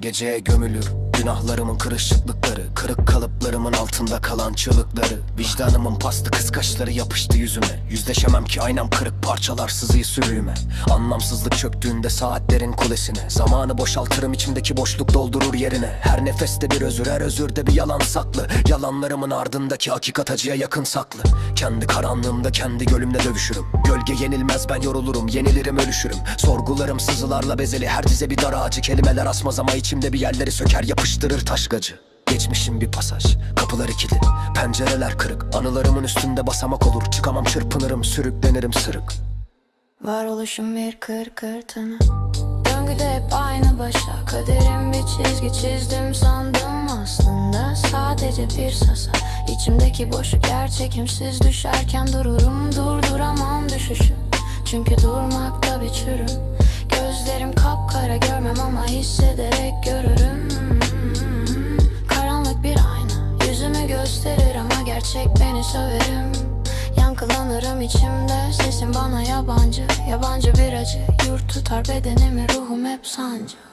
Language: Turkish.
Geceye gömülür Günahlarımın kırışıklıkları Kırık kalıplarımın altında kalan çığlıkları. Vicdanımın pastı kıskaçları yapıştı yüzüme. Yüzleşemem ki aynam kırık parçalar sızıyı sürüğüme. Anlamsızlık çöktüğünde saatlerin kulesine. Zamanı boşaltırım içimdeki boşluk doldurur yerine. Her nefeste bir özür her özürde bir yalan saklı. Yalanlarımın ardındaki hakikat acıya yakın saklı. Kendi karanlığımda kendi gölümle dövüşürüm. Gölge yenilmez ben yorulurum yenilirim ölüşürüm. Sorgularım sızılarla bezeli her dize bir dar ağacı. Kelimeler asmaz ama içimde bir yerleri söker yapıştırır taşgacı Geçmişim bir pasaj, kapıları kilitli, pencereler kırık. Anılarımın üstünde basamak olur, çıkamam çırpınırım, sürüklenirim sırık. Varoluşum bir kır kırtına Döngüde hep aynı başa. Kaderim bir çizgi çizdim sandım aslında. Sadece bir sasa. İçimdeki boşluk gerçekimsiz. Düşerken dururum Durduramam düşüşü. Çünkü durmakta bir çürüm. Gözlerim kapkara görmem ama hissederek görürüm gerçek beni söverim Yankılanırım içimde. Sesim bana yabancı. Yabancı bir acı. Yurt tutar bedenimi. Ruhum hep sancı